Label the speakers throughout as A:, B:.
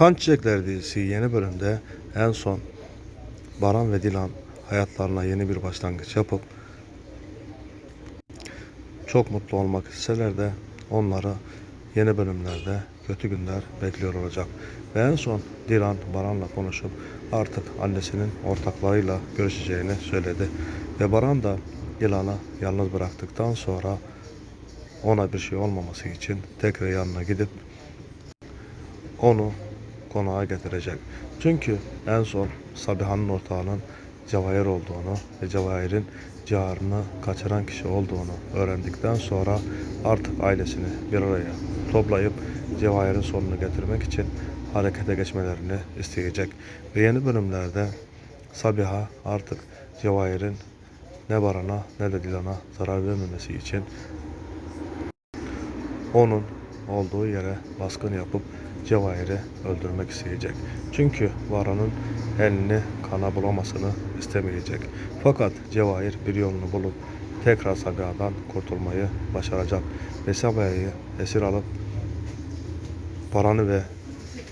A: Kan Çiçekleri dizisi yeni bölümde en son Baran ve Dilan hayatlarına yeni bir başlangıç yapıp çok mutlu olmak isteseler de onları yeni bölümlerde kötü günler bekliyor olacak. Ve en son Dilan Baran'la konuşup artık annesinin ortaklarıyla görüşeceğini söyledi. Ve Baran da Dilan'ı yalnız bıraktıktan sonra ona bir şey olmaması için tekrar yanına gidip onu konağa getirecek. Çünkü en son Sabiha'nın ortağının Cevahir olduğunu ve Cevahir'in ciğerini kaçıran kişi olduğunu öğrendikten sonra artık ailesini bir araya toplayıp Cevahir'in sonunu getirmek için harekete geçmelerini isteyecek. Ve yeni bölümlerde Sabiha artık Cevahir'in ne Baran'a ne de Dilan'a zarar vermemesi için onun olduğu yere baskın yapıp Cevahir'i öldürmek isteyecek. Çünkü Baran'ın elini kana bulamasını istemeyecek. Fakat Cevahir bir yolunu bulup tekrar Sabiha'dan kurtulmayı başaracak. Ve Sabiha'yı esir alıp Baran'ı ve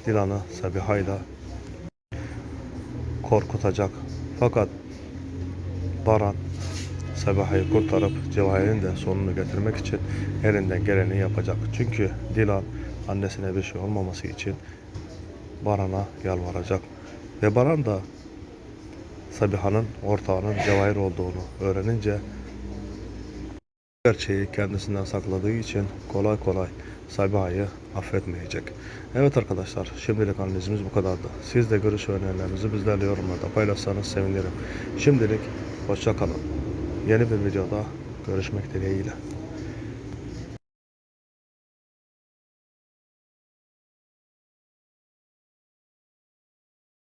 A: Dilan'ı Sabiha'yla korkutacak. Fakat Baran Sabiha'yı kurtarıp Cevahir'in de sonunu getirmek için elinden geleni yapacak. Çünkü Dilan annesine bir şey olmaması için Baran'a yalvaracak. Ve Baran da Sabiha'nın ortağının Cevahir olduğunu öğrenince gerçeği kendisinden sakladığı için kolay kolay Sabiha'yı affetmeyecek. Evet arkadaşlar şimdilik analizimiz bu kadardı. Siz de görüş ve önerilerinizi bizlerle yorumlarda paylaşsanız sevinirim. Şimdilik hoşça kalın. Yeni bir videoda görüşmek dileğiyle.